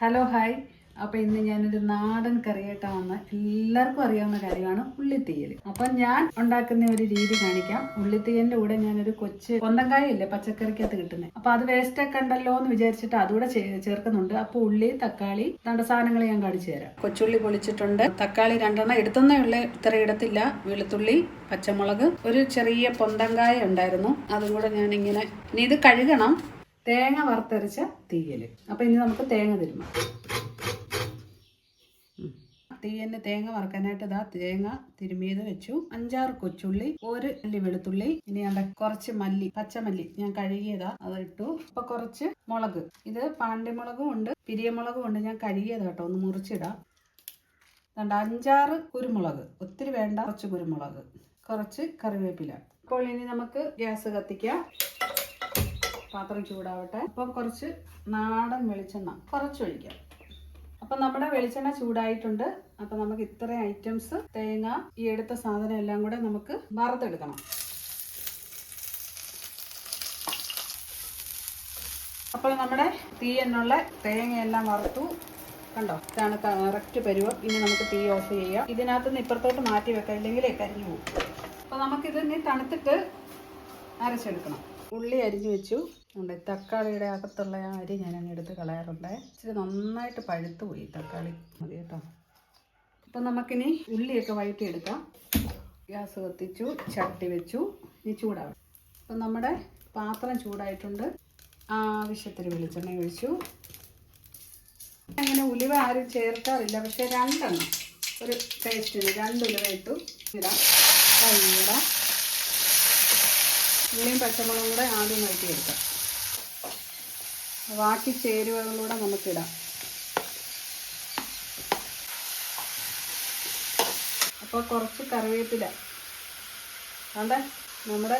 Hello hi അപ്പോൾ ഇന്ന് ഞാനൊരു നാടൻ കറിയായിട്ടാണ് വന്ന എല്ലാവർക്കും അറിയാവുന്ന കാര്യമാണ് ഉള്ളിത്തീയൽ അപ്പം ഞാൻ ഉണ്ടാക്കുന്ന ഒരു രീതി കാണിക്കാം. ഉള്ളിത്തീയലിന്റെ കൂടെ ഞാനൊരു കൊച്ച് കൊന്തങ്കായ ഇല്ലേ പച്ചക്കറിക്കകത്ത് കിട്ടുന്നത് അപ്പോൾ അത് വേസ്റ്റ് ഒക്കെ ഉണ്ടല്ലോ എന്ന് വിചാരിച്ചിട്ട് അതുകൂടെ ചേർക്കുന്നുണ്ട്. അപ്പോൾ ഉള്ളി തക്കാളി തണ്ട സാധനങ്ങൾ ഞാൻ കാണിച്ചു തരാം. കൊച്ചുള്ളി പൊളിച്ചിട്ടുണ്ട്. തക്കാളി രണ്ടെണ്ണം എടുത്തുന്നേ ഉള്ളേ ഇത്ര ഇടത്തില്ല വെളുത്തുള്ളി പച്ചമുളക് ഒരു ചെറിയ പൊന്തങ്കായ ഉണ്ടായിരുന്നു. അതും കൂടെ ഞാനിങ്ങനെ ഇനി ഇത് കഴുകണം. തേങ്ങ വറുത്തരച്ച തീയൽ അപ്പം ഇനി നമുക്ക് തേങ്ങ തിരുമാം. തീയന് തേങ്ങ വറുക്കാനായിട്ട് ഇതാ തേങ്ങ തിരുമിയത് വെച്ചു. അഞ്ചാറ് കൊച്ചുള്ളി ഒരു അല്ലി വെളുത്തുള്ളി ഇനി അവിടെ കുറച്ച് മല്ലി പച്ചമല്ലി ഞാൻ കഴുകിയതാ അത് ഇട്ടു. അപ്പൊ കുറച്ച് മുളക്. ഇത് പാണ്ടിമുളകും ഉണ്ട് പിരിയമുളകും ഉണ്ട്. ഞാൻ കഴുകിയതാ കേട്ടോ ഒന്ന് മുറിച്ചിടാം. അഞ്ചാറ് കുരുമുളക് ഒത്തിരി വേണ്ട കുറച്ച് കുരുമുളക് കുറച്ച് കറിവേപ്പില. അപ്പോൾ ഇനി നമുക്ക് ഗ്യാസ് കത്തിക്കാം. പാത്രം ചൂടാവട്ടെ. അപ്പം കുറച്ച് നാടൻ വെളിച്ചെണ്ണ കുറച്ച് ഒഴിക്കാം. അപ്പം നമ്മുടെ വെളിച്ചെണ്ണ ചൂടായിട്ടുണ്ട്. അപ്പം നമുക്ക് ഇത്രയും ഐറ്റംസ് തേങ്ങ ഈ എടുത്ത സാധനം എല്ലാം കൂടെ നമുക്ക് വറുത്തെടുക്കണം. അപ്പോൾ നമ്മുടെ തീ എന്നുള്ള തേങ്ങയെല്ലാം വറുത്തു. കണ്ടോ? ഇതാണ് കറക്റ്റ് പരുവം. ഇനി നമുക്ക് തീ ഓഫ് ചെയ്യാം. ഇതിനകത്ത് നിന്ന് ഇപ്പുറത്തോട്ട് മാറ്റി വെക്കാം. ഇല്ലെങ്കിൽ കരിഞ്ഞു പോകും. അപ്പോൾ നമുക്കിത് ഇനി തണുത്തിട്ട് അരച്ചെടുക്കണം. ഉള്ളി അരിഞ്ഞു വെച്ചു. ഉണ്ട് തക്കാളിയുടെ അകത്തുള്ള ആ അരി ഞാൻ അങ്ങ് എടുത്ത് കളയാറുണ്ട്. ഇച്ചിരി നന്നായിട്ട് പഴുത്തു പോയി തക്കാളി. മതി കേട്ടോ. അപ്പം നമുക്കിനി ഉള്ളിയൊക്കെ വഴറ്റിയെടുക്കാം. ഗ്യാസ് കത്തിച്ചു ചട്ടി വെച്ചു ഇനി ചൂടാവും അപ്പം നമ്മുടെ പാത്രം ചൂടായിട്ടുണ്ട്. ആവശ്യത്തിന് വെളിച്ചെണ്ണ ഒഴിച്ചു. അങ്ങനെ ഉലുവ ആരും ചേർക്കാറില്ല പക്ഷേ രണ്ടെണ്ണം. ഒരു ടേസ്റ്റിന് രണ്ട് ഉലുവ ഇട്ടു. ഇടാം. കൈയിടാം ഉള്ളിയും പച്ചമുളകും കൂടെ ആദ്യം വഴറ്റിയെടുക്കാം. ബാക്കി ചേരുവകളൂടെ നമുക്കിടാം. അപ്പോൾ കുറച്ച് കറിവേപ്പില. അതുകൊണ്ട് നമ്മുടെ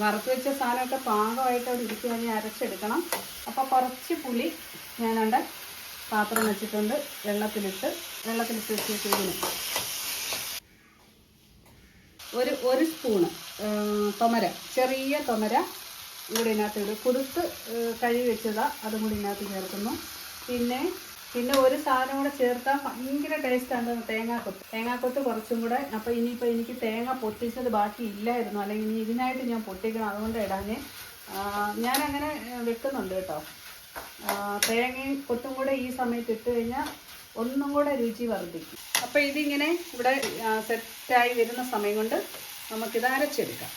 വറുത്ത് വെച്ച സാധനമൊക്കെ പാകമായിട്ട് അവിടെ ഇരിക്കുക ഞാൻ അരച്ചെടുക്കണം. അപ്പോൾ കുറച്ച് പുളി ഞാനുണ്ട് പാത്രം വെച്ചിട്ടുണ്ട്. വെള്ളത്തിലിട്ട് വെള്ളത്തിലിട്ട് വെച്ചിട്ട് ഒരു ഒരു സ്പൂണ്. തൊമര ചെറിയ തൊമര കൂടി ഇതിനകത്ത് ഇടും കുതിർത്ത് കഴുകി വെച്ചതാ അതും കൂടി ഇതിനകത്ത് ചേർക്കുന്നു. പിന്നെ പിന്നെ ഒരു സാധനം കൂടെ ചേർത്താൽ ഭയങ്കര ടേസ്റ്റാണ് തേങ്ങാക്കൊത്ത്. തേങ്ങാക്കൊത്ത് കുറച്ചും കൂടെ അപ്പോൾ ഇനിയിപ്പോൾ എനിക്ക് തേങ്ങ പൊട്ടിച്ചത് ബാക്കി ഇല്ലായിരുന്നു. അല്ലെങ്കിൽ ഇനി ഇതിനായിട്ട് ഞാൻ പൊട്ടിക്കണം അതുകൊണ്ട് ഇടാഞ്ഞ്. ഞാനങ്ങനെ വെക്കുന്നുണ്ട് കേട്ടോ. തേങ്ങയും കൊത്തും കൂടെ ഈ സമയത്ത് ഇട്ട് കഴിഞ്ഞാൽ ഒന്നും കൂടെ രുചി വർദ്ധിക്കും. അപ്പോൾ ഇതിങ്ങനെ ഇവിടെ സെറ്റായി വരുന്ന സമയം കൊണ്ട് നമുക്കിത് അരച്ചെടുക്കാം.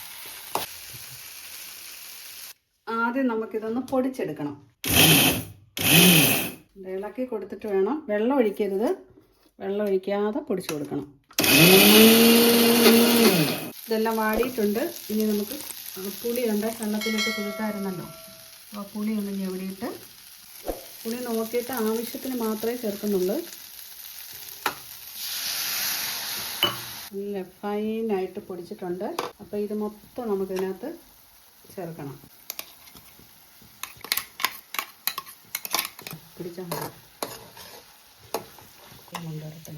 ആദ്യം നമുക്കിതൊന്ന് പൊടിച്ചെടുക്കണം. ഇളക്കി കൊടുത്തിട്ട് വേണം വെള്ളം ഒഴിക്കരുത്. വെള്ളം ഒഴിക്കാതെ പൊടിച്ചു കൊടുക്കണം. ഇതെല്ലാം വാടിയിട്ടുണ്ട്. ഇനി നമുക്ക് പുളി ഉണ്ട് വെള്ളത്തിലിട്ട് കൊടുത്തായിരുന്നല്ലോ. അപ്പോൾ പുളി ഒന്ന് ഞെവിടിയിട്ട് പുളി നോക്കിയിട്ട് ആവശ്യത്തിന് മാത്രമേ ചേർക്കുന്നുള്ളൂ. നല്ല ഫൈനായിട്ട് പൊടിച്ചിട്ടുണ്ട്. അപ്പോൾ ഇത് മൊത്തം നമുക്കിതിനകത്ത് ചേർക്കണം. പിടിച്ചാൽ കൊണ്ടുവരട്ടെ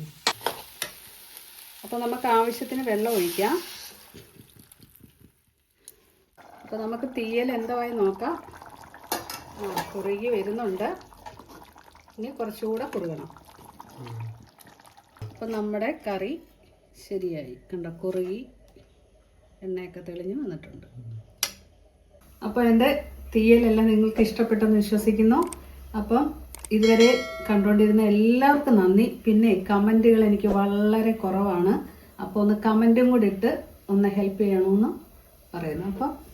അപ്പോൾ നമുക്ക് ആവശ്യത്തിന് വെള്ളം ഒഴിക്കാം. അപ്പോൾ നമുക്ക് തീയൽ എന്തായി നോക്കാം. ആ കുറുകി വരുന്നുണ്ട്. ഇനി കുറച്ചുകൂടെ കുറുകണം. അപ്പം നമ്മുടെ കറി ശരിയായി. കണ്ട കുറുകി എണ്ണയൊക്കെ തെളിഞ്ഞ് വന്നിട്ടുണ്ട്. അപ്പോൾ എന്റെ തീയലെല്ലാം നിങ്ങൾക്ക് ഇഷ്ടപ്പെട്ടെന്ന് വിശ്വസിക്കുന്നു. അപ്പം ഇതുവരെ കണ്ടുകൊണ്ടിരുന്ന എല്ലാവർക്കും നന്ദി. പിന്നെ കമന്റുകൾ എനിക്ക് വളരെ കുറവാണ്. അപ്പോൾ ഒന്ന് കമന്റും കൂടി ഇട്ട് ഒന്ന് ഹെൽപ്പ് ചെയ്യണമെന്ന് പറയുന്നു. അപ്പം